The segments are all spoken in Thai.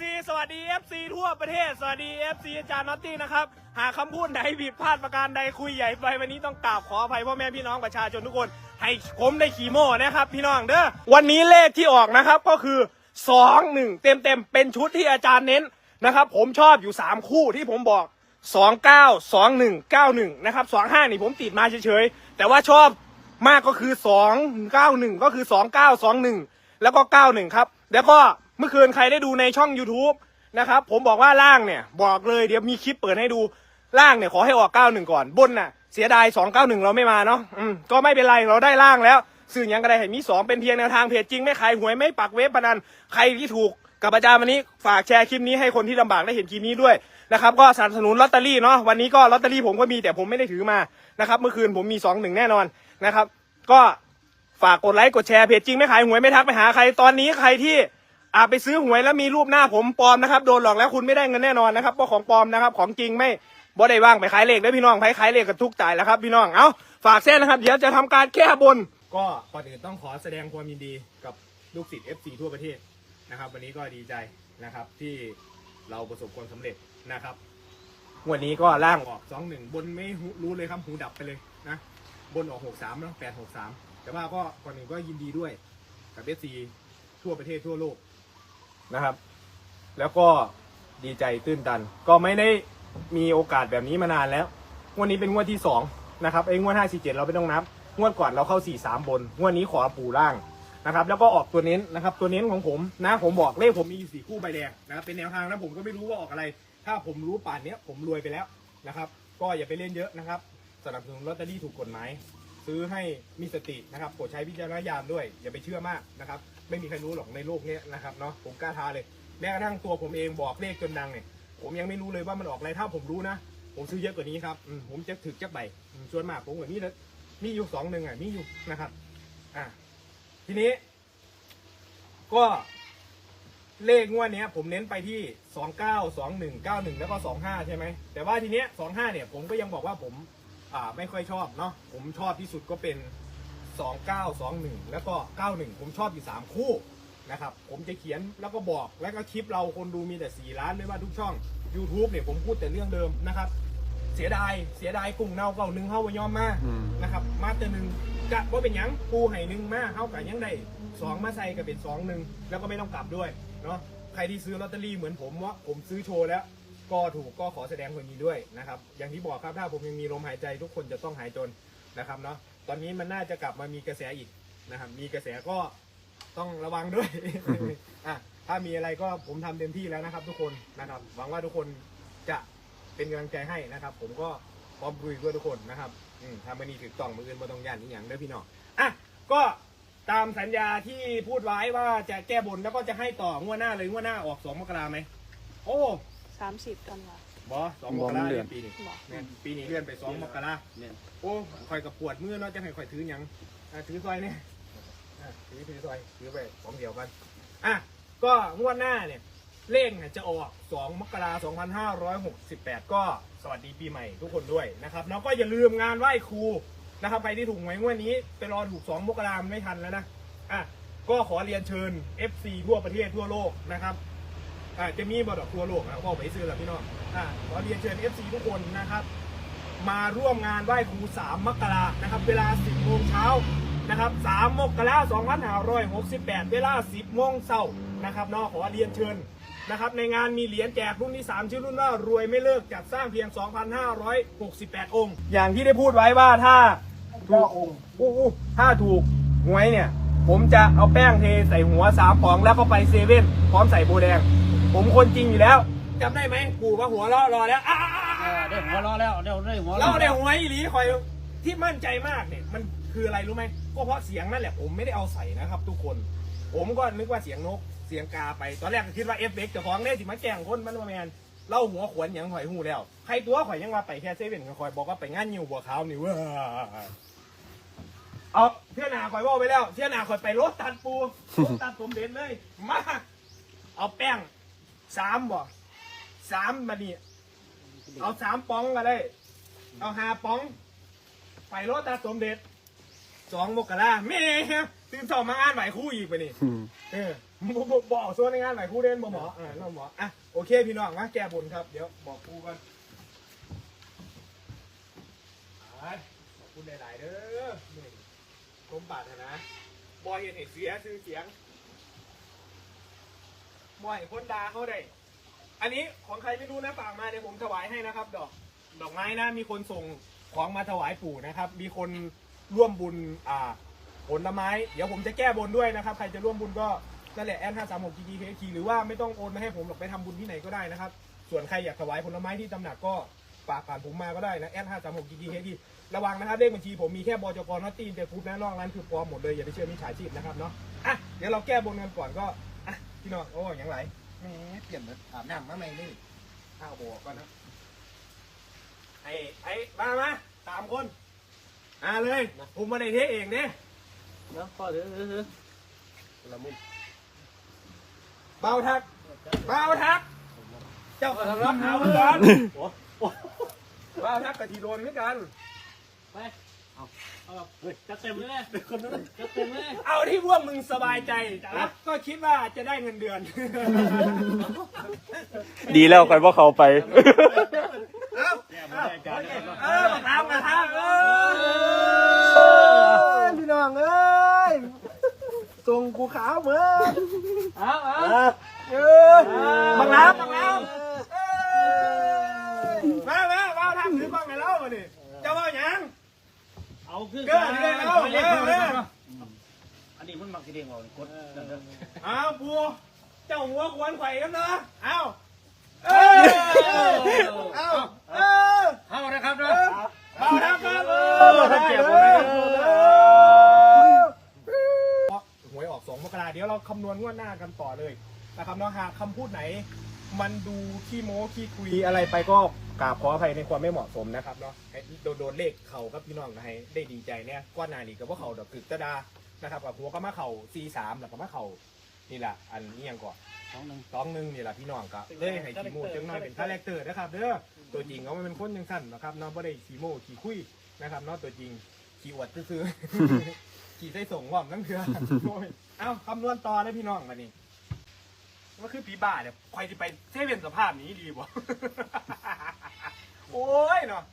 FC สวัสดี FC ทั่วประเทศ สวัสดี FC อาจารย์น็อตตี้นะครับ หากคำพูดใดผิดพลาดประการใดคุยใหญ่ไปวันนี้ต้องกราบขออภัยพ่อแม่พี่น้องประชาชนทุกคน ให้ผมได้ขี่โม่นะครับ พี่น้องเด้อ วันนี้เลขที่ออกนะครับก็คือ 2 1 เต็มเต็มเป็นชุดที่อาจารย์เน้นนะครับ ผมชอบอยู่ 3 คู่ที่ผมบอก 29 21 91 นะครับ 25 นี่ผมติดมาเฉยๆ แต่ว่าชอบมากก็คือ 291 ก็คือ 2921 แล้วก็ 91 ครับ แล้วก็ เมื่อคืนใครได้ดูในช่อง YouTube นะครับผมบอกว่าล่างเนี่ยบอกเลยเดี๋ยวมีคลิปเปิดให้ดูล่างเนี่ยขอให้ออก91ก่อนบนน่ะเสียดาย291 เราไม่มาเนาะอืมก็ไม่เป็นไรเราได้ล่างแล้ว สื่อยังก็ไดเห็นมี 2 เป็นเพียงแนวทางเพจจริงไม่ขายหวยไม่ปักเว็บพนันใครที่ถูกกับอาจารย์วันนี้ฝากแชร์คลิปนี้ให้คนที่ลำบากได้เห็นคลิปนี้ด้วยนะครับก็สนับสนุนลอตเตอรี่เนาะวันนี้ก็ลอตเตอรี่ผมก็มีแต่ผมไม่ได้ถือมานะครับเมื่อคืนผมมี2 1แน่นอนนะครับ ก็ฝากกดไลค์กดแชร์เพจจริงไม่ขายหวยไม่ทักไปหาใครตอนนี้ใครที่ อาไปซื้อหวยแล้วมีรูปหน้าผมปลอมนะครับ โดนหลอกแล้วคุณไม่ได้เงินแน่นอนนะครับเพราะของปลอมนะครับ ของจริงไม่บ่ได้ว่างไปขายเลขได้พี่น้องไปขายเลขกันทุกจ่ายแล้วครับ พี่น้องเอาฝากเส้นนะครับ เดี๋ยวจะทำการแก้บน ก็ก่อนอื่นต้องขอแสดงความยินดีกับลูกศิษย์ FC ทั่วประเทศนะครับ วันนี้ก็ดีใจนะครับที่เราประสบความสำเร็จนะครับวันนี้ก็ล่างออกสองหนึ่งบนไม่รู้เลยครับหูดับไปเลยนะบนออกหกสามเนาะแปดหกสามแต่ว่าก็ก่อนอื่นก็ยินดีด้วยกับ FC ทั่วประเทศทั่วโลก นะครับ แล้วก็ดีใจตื้นตัน ก็ไม่ได้มีโอกาสแบบนี้มานานแล้ว งวดนี้เป็นงวดที่สองนะครับไอ้งวดห้าสี่เจ็ดเราไม่ต้องนับ งวดก่อนเราเข้าสี่สามบน งวดนี้ขอปูล่างนะครับ แล้วก็ออกตัวเน้นนะครับ ตัวเน้นของผมนะผมบอกเลขผมมีอยู่สี่คู่ใบแดงนะครับเป็นแนวทางนะผมก็ไม่รู้ว่าออกอะไร ถ้าผมรู้ป่านเนี้ยผมรวยไปแล้วนะครับ ก็อย่าไปเล่นเยอะนะครับสนับสนุนลอตเตอรี่ถูกกฎหมายซื้อให้มีสตินะครับโปรดใช้วิจารณญาณด้วย อย่าไปเชื่อมากนะครับ ไม่มีใครรู้หรอกในโลกเนี้ยนะครับเนาะผมกล้าท้าเลยแม้กระทั่งตัวผมเองบอกเลขจนดังเนี่ยผมยังไม่รู้เลยว่ามันออกอะไรถ้าผมรู้นะ ผมซื้อเยอะกว่านี้ครับอืผมจะถึกจักใบส่วนมากผมกว่านี้นะมีอยู่สองหนึ่งอะมีอยู่นะครับ อะทีนี้ ก็เลขงวดเนี้ย ผมเน้นไปที่สองเก้าสองหนึ่งเก้าหนึ่งแล้วก็สองห้าใช่ไหมแต่ว่าทีเนี้ยสองห้าเนี่ยผมก็ยังบอกว่าผม อ่าไม่ค่อยชอบเนาะผมชอบที่สุดก็เป็น 2921 แล้วก็ 91 ผมชอบอยู่ 3 คู่นะครับผมจะเขียนแล้วก็บอกแล้วก็คลิปเราคนดูมีแต่ 4 ล้านไม่ว่าทุกช่อง YouTube เนี่ยผมพูดแต่เรื่องเดิมนะครับ เสียดายเสียดายกุ้งเน่าเก่าหนึ่งเข้าไปยอมมาอืม นะครับมาแต่หนึ่งกะว่าเป็นหยังปูไห่หนึ่งมาเข้ากับยังได้สองมาใส่กับเป็นสองหนึ่งแล้วก็ไม่ต้องกลับด้วยเนาะใครที่ซื้อลอตเตอรี่เหมือนผมว่าผมซื้อโชว์แล้ว ก็ถูกก็ขอแสดงความยินดีด้วยนะครับ อย่างที่บอกครับถ้าผมยังมีลมหายใจทุกคนจะต้องหายจนนะครับเนาะ ตอนนี้มันน่าจะกลับมามีกระแสอีกนะครับ มีกระแสก็ต้องระวังด้วย อะถ้ามีอะไรก็ผมทำเต็มที่แล้วนะครับ ทุกคนนะครับ หวังว่าทุกคนจะเป็นกำลังใจให้นะครับ ผมก็พร้อมคุยด้วยทุกคนนะครับอืมทำมันนี่ถูกต้องมืออื่นมาต้องย่านนี่อย่างเด้อพี่น้องอะก็ตามสัญญาที่พูดไว้ว่าจะแก้บนแล้วก็จะให้ต่องวดหน้าเลยงวดหน้าออกสองมกราไหมโอ้สามสิบกันวะ บอสองมกราบ่มันเลื่เดืออนนปีนี้บอกแม่นปีนี้เลื่อนไปสองมกราเนี่ยโอ้คอยกับปวดมือเนาะจะให้คอยถือหยังอะถือซอยเนี่ยอะถือถือซอยถือไปของเดียวกันอะก็งวดหน้าเนี่ยเลขเนี่ยจะออก 2 มกราคม2568 ก็สวัสดีปีใหม่ทุกคนด้วยนะครับแล้วก็อย่าลืมงานไหว้ครูนะครับใครที่ถูกหวยงวดนี้ไปรอถูก 2 มกราคมไม่ทันแล้วนะอะก็ขอเรียนเชิญ FC ทั่วประเทศทั่วโลกนะครับ อะจะมีบอดอกทัวโลกนะก็ไปซื้อแล้วพี่น้องอะขอเรียนเชิญ FC ทุกคนนะครับ มาร่วมงานไหว้ครู 3 มกรานะครับ เวลา 10โมงเช้านะครับ3มกราคม2568 เวลา 10โมงเช้านะครับเนาะขอเรียนเชิญนะครับในงานมีเหรียญแจกรุ่นที่ 3 ชื่อรุ่นว่ารวยไม่เลิกจัดสร้างเพียง 2,568 องค์ อย่างที่ได้พูดไว้ว่าถ้าถูกอู้อู้ถ้าถูกหวยเนี่ย ผมจะเอาแป้งเทใส่หัวสามปองแล้วก็ไปเซเว่นพร้อมใส่โบแดง ผมคนจริงอยู่แล้วจำได้ไหมกูว่าหัวเราะรอแล้วอ่าเออได้หัวเราะแล้วได้ได้หัวเราเราะเนี่ยหวยอีหลีคอยที่มั่นใจมากเนี่ย มันคืออะไรรู้ไหมก็เพราะเสียงนั่นแหละผมไม่ได้เอาใส่นะครับ ทุกคน ผมก็นึกว่าเสียงนกเสียงกาไปตอนแรกก็คิดว่าเอฟเฟกต์จะฟ้องได้สิมาแกล้งคนมันว่าแมนเล่าหัวขวนอย่างหอยหูแล้วใครตัวข่อยยังมาไปแค่เซเว่นก็คอยบอกว่าไปงานยิวบัวขาวนี่เว้ยเอาเที่ยหนาข่อยว่าไปแล้วเที่ยหนาข่อยไปรถตัดปูรถตัดผมเด่นเลยมาเอาแป้ง สามบ่สามมานี่เอาสามปองก็ได้ เอาหาป๋อง ไปรถตาสมเด็จสองมกราแม่ตื่นสองมางานไหวคู่อีกไปนี่อืมเออบอกบอกบอกส่วนในงานไหนครู่เล่นบ่หมอเออเราหมออะโอเคพี่น้องมาแก้บนครับ เดี๋ยวบอกครูกันไปขอบคุณหลาย ๆ เด้อนี่กรมปรารถนาบอยเห็นเสียชื่อเสียง บอยคนดาเขาได้ อันนี้ของใครไม่รู้นะฝากมาเดี๋ยวผมถวายให้นะครับ ดอก ดอกไม้นะมีคนส่งของมาถวายปู่นะครับ มีคนร่วมบุญอ่าผลไม้ เดี๋ยวผมจะแก้บนด้วยนะครับ ใครจะร่วมบุญก็นั่นแหละแอนห้าสามหกจีจีเคหรือว่าไม่ต้องโอนมาให้ผมหรอกไปทำบุญที่ไหนก็ได้นะครับ ส่วนใครอยากถวายผลไม้ที่ตำหนักก็ฝากผ่านผมมาก็ได้นะแอนห้าสามหกจีจีเคระวังนะครับเลขบัญชีผมมีแค่บจกนอตตีนแต่พูดนะนอกร้านคือปลอมหมดเลยอย่าไปเชื่อมิจฉาชีพนะครับเนาะอะเดี๋ยวเราแก้บนกันก่อนก็ พี่น้องโอ้ยังไงแหมเปลี่ยนเหมือนอาบน้ำมาใหม่นี่ข้าวโบกก่อนนะไอ้ไอ้มามาสามคนอ่าเลยผมมาในเทเองเนี่ยเนาะพ่อถือถือถือละมุนเบาทักเบาทัก เจ้าทำรับเอาเหมือนกันโอ้โอ้เบาทักกับทีโดนเหมือนกันไป เอาเอาแบบเฮ้ยจะเต็มเลย คนนั้นจะเต็มเลยเอาที่พวกมึงสบายใจแล้วก็คิดว่าจะได้เงินเดือน ดีแล้วคอยว่าเขาไป เอาแก้ไม่ได้การเลยเออมาทำมาทำเออพี่น้องเอ้ยส่งกูขาวเหมือนเอาเอา เอ้ย บังน้ำบังน้ำเอ้ยมามาเบาทักถือบ้างไงเล่ามาดิเจ้าว่าหยัง เอาขึ้นเกิดเรื่องแล้วเล่นเออเอออันนี้มันมักสิเด้งเอากดนั่นเด้อเอาปูเจ้าหัวควรไข่กันนะเอาเออเอาเออเอานะครับเนาะเอาครับครับเออออได้เก็บเลไว้หวยออกสองมกราเดี๋ยวเราคำนวณงวดหน้ากันต่อเลยนะครับเนาะหากคำพูดไหน มันดูขี้โม้ขี้คุยอะไรไปก็กราบขออภัยในความไม่เหมาะสมนะครับเนาะให้โดนโดนเลขเข่ากับพี่น้องนะให้ได้ดีใจเนี่ยก้อนหนานี่กับว่าเข่าดอกกึกตะดานะครับกับหัวก็มาเข่า C3 แล้วก็มาเข่านี่แหละอันนี้ยังก่อนสองหนึ่งสองหนึ่งนี่แหละพี่น้องก็เลยให้ขี้โม่จังน้อยเป็นคาแรคเตอร์นะครับเด้อตัวจริงเขาไม่เป็นคนจังสั้นนะครับเนาะไม่ได้ขี้โม่ขี้คุยนะครับเนาะตัวจริงขี้อวดซื่อๆขี่ใส่ส่งหว่อมนั่งเถื่อโอ้ยเอ้าคำนวณต่อเลยพี่น้องมานี่ ว่าคือปีบ้าเนี่ยใครจะไปเซเว่นสภาพนี้ดีบ่ โอ้ยเนาะ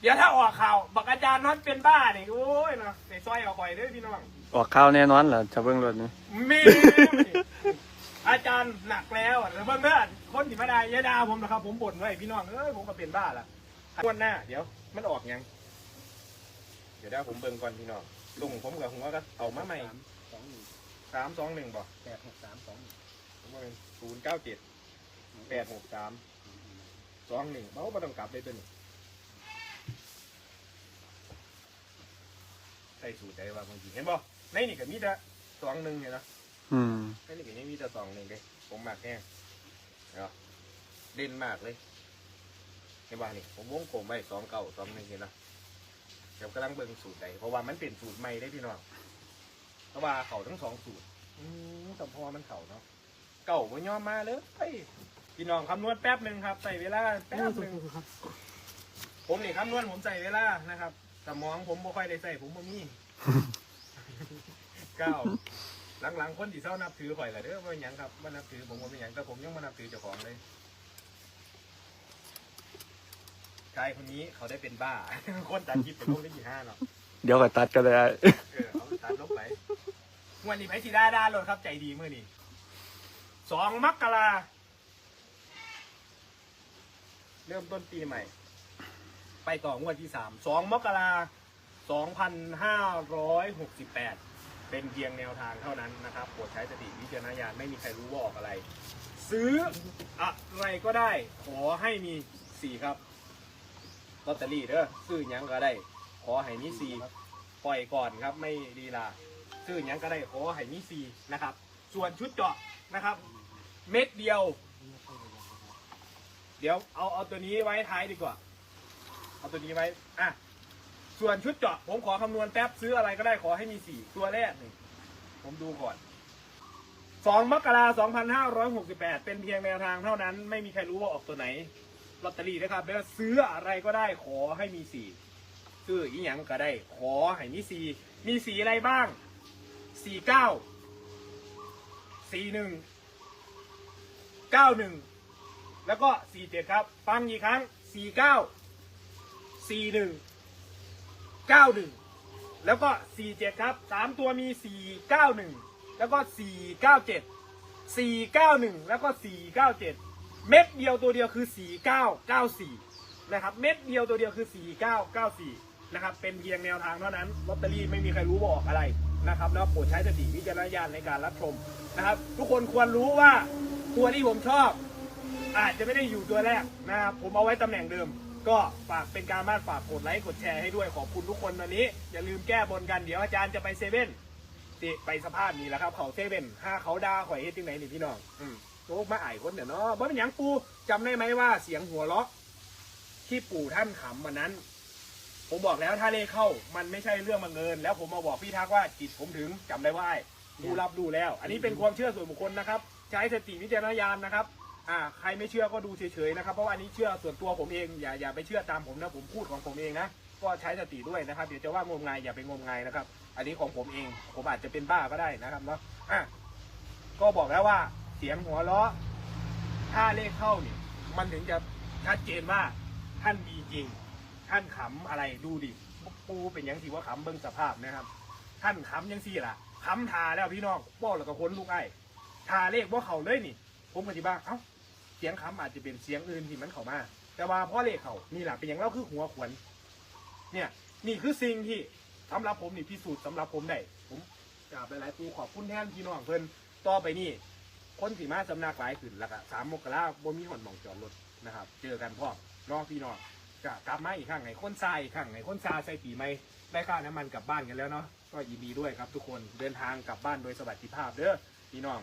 เดี๋ยวถ้าออกข่าวบักอาจารย์น็อตเป็นบ้าเนี่ยโอ้ยเนาะใส่ซอยเอาคอยเด้อพี่น้องออกข้าวแน่นอนเหรอจะเบิ่งรถนี่มี อาจารย์หนักแล้วอะแล้วเพื่อนเพื่อนคนที่มาได้อยาดาผมนะครับ ผมบ่นไว้พี่น้องเอ้ยผมก็เป็นบ้าละงวันหน้า เดี๋ยว มันออกยัง เดี๋ยวได้ผมเบิ่งก่อนพี่น้องลุงผมกับหัวก็เอามาใหม่สองหนึ่งสามสองหนึ่งบ่แปดหกสามสองผม ว่าเป็นศูนย์เก้าเจ็ดแปดหกสามสองหนึ่งเขาก็ต้องกลับเลยตัวนี้ใส่สูตรได้ว่าบางทีเห็นบ่ในนี่ก็มีแต่สองหนึ่งเนี่ยนะอืมแค่นี้ก็ยังมีแต่สองหนึ่งเลยผมมากแน่เนาะเด่นมากเลยเห็นว่านี่ผมวงกลมไว้สองเก่าสองหนึ่งเห็นนะเดี๋ยวกำลังเบิ่งสูตรใดเพราะว่ามันเป็นสูตรใหม่ได้พี่น้องเพราะว่าเขาทั้งสองสูตร อืมแต่พอมันเขาเนาะ เก่าบ่ยอมมาเลยเฮ้ยพี่น้องคำนวณแป๊บหนึ่งครับใส่เวลาแป๊บหนึ่งผมนี่คำนวณผมใส่เวลานะครับสมองผมบ่ค่อยได้ใส่ผมบ่มีเก้าหลังๆคนที่เศร้านับถือข่อยแหละเด้อว่าหยังครับมานับถือผมว่าเป็นหยังแต่ผมยังมานับถือเจ้าของเลยชายคนนี้เขาได้เป็นบ้า คนตัดคลิปเป็นลูกได้กี่ห้าเนาะเดี๋ยวก็ตัดก็ได้เออเอาตัดลบไปงวันนี้ไปสีดาดาโหลดครับใจดีเมื่อนี้ สองมกราเริ่มต้นปีใหม่ ไปต่องวดที่สามสองมกราสองพันห้าร้อยหกสิบแปดเป็นเพียงแนวทางเท่านั้นนะครับโปรดใช้สติวิจารณญาณไม่มีใครรู้ว่าออกอะไร ซื้ออะไรก็ได้ ขอให้มีสี่ครับลอตเตอรี่เด้อซื้อยังก็ได้ ขอให้มีสี่ปล่อยก่อนครับ ไม่ดีลาซื้อยังก็ได้ขอให้มีสี่นะครับ ส่วนชุดเจาะนะครับ เม็ดเดียว เดี๋ยวเอาเอาตัวนี้ไว้ท้ายดีกว่า เอาตัวนี้ไว้ อะ ส่วนชุดเจาะผมขอคำนวณแป๊บซื้ออะไรก็ได้ขอให้มีสี่ตัวแรกหนึ่งผมดูก่อนสองมกราสองพันห้าร้อยหกสิบแปดเป็นเพียงแนวทางเท่านั้น ไม่มีใครรู้ว่าออกตัวไหนลอตเตอรี่นะครับแล้วซื้ออะไรก็ได้ขอให้มีสี่ซื้ออีหยังก็ได้ ขอให้มีสี่มีสีอะไรบ้างสี่เก้าสี่หนึ่ง เก้าหนึ่งแล้วก็สี่เจ็ดครับ ฟังอีกครั้งสี่เก้าสี่หนึ่งเก้าหนึ่งแล้วก็สี่เจ็ดครับสามตัวมีสี่เก้าหนึ่งแล้วก็สี่เก้าเจ็ดสี่เก้าหนึ่งแล้วก็สี่เก้าเจ็ดเม็ดเดียวตัวเดียวคือสี่เก้าเก้าสี่นะครับ เม็ดเดียวตัวเดียวคือสี่เก้าเก้าสี่นะครับ เป็นเพียงแนวทางเท่านั้น ลอตเตอรี่ไม่มีใครรู้ว่าออกอะไรนะครับแล้วโปรดใช้สติวิจารณญาณในการรับชมนะครับ ทุกคนควรรู้ว่า ตัวที่ผมชอบ อาจจะไม่ได้อยู่ตัวแรกนะครับผมเอาไว้ตำแหน่งเดิม ก็ฝากเป็นการบ้านฝากกดไลค์กดแชร์ให้ด้วยขอบคุณทุกคนวันนี้ อย่าลืมแก้บนกันเดี๋ยวอาจารย์จะไปเซเว่นติไปสภาพนี้แหละครับ เขาเซเว่นห้าเขาด่าข่อยเฮ็ดจังไหนนี่พี่น้องอืมโตมาไอ้คนเดี๋ยวเนาะบ่เป็นหยังปูจำได้ไหมว่าเสียงหัวเราะ ที่ปู่ท่านขำวันนั้น ผมบอกแล้วถ้าเลขเข้ามันไม่ใช่เรื่องบังเอิญแล้วผมมาบอกพี่ทักว่าจิตผมถึงจำได้ว่าไอ้ดูรับดูแล้ว อันนี้เป็นความเชื่อส่วนบุคคลนะครับ ใช้สติวิจารณญาณนะครับอ่าใครไม่เชื่อก็ดูเฉยๆนะครับ เพราะว่าอันนี้เชื่อส่วนตัวผมเองอย่าอย่าไปเชื่อตามผมนะผมพูดของผมเองนะก็ใช้สติด้วยนะครับเดี๋ยวจะว่างมงายอย่าไปงมงายนะครับ อันนี้ของผมเอง ผมอาจจะเป็นบ้าก็ได้นะครับเนาะอะก็บอกแล้วว่าเสียงหัวเราะถ้าเลขเข้าเนี่ยมันถึงจะชัดเจนว่าท่านมีจริง ท่านขำอะไรดูดิปูเป็นยังสิว่าขำเบิ้งสภาพนะครับ ท่านขำยังสี่ล่ะขำทาแล้วพี่น้องบอแล้วก็คนลูกไอ้ ทาเลขว่าเขาเลยนี่ ผมก็ที่บ้าเอ้าเสียงคำอาจจะเป็นเสียงอื่นที่มันเข้ามา แต่ว่าพ่อเลขเขานี่แหละเป็นอย่างเล่าคือหัวขวน เนี่ย นี่คือสิ่งที่สำหรับผมนี่พิสูจน์สำหรับผมได้ผมกราบหลายๆปูขอบคุณแทนพี่น้องเพิ่นต่อไปนี่คนสีมาสำนักหลายขึ้นแล้วก็สามมกราบ่มีหอนหมองจอดรถนะครับ เจอกันพ่อน้องพี่น้องก็กลับมาอีกครั้งไงคนทรายอีกครั้งไงคนซาใส่ปีไหมได้ค่าน้ำมันกลับบ้านกันแล้วเนาะก็ยินดีด้วยครับทุกคนเดินทางกลับบ้านโดยสวัสดิภาพเด้อพี่น้อง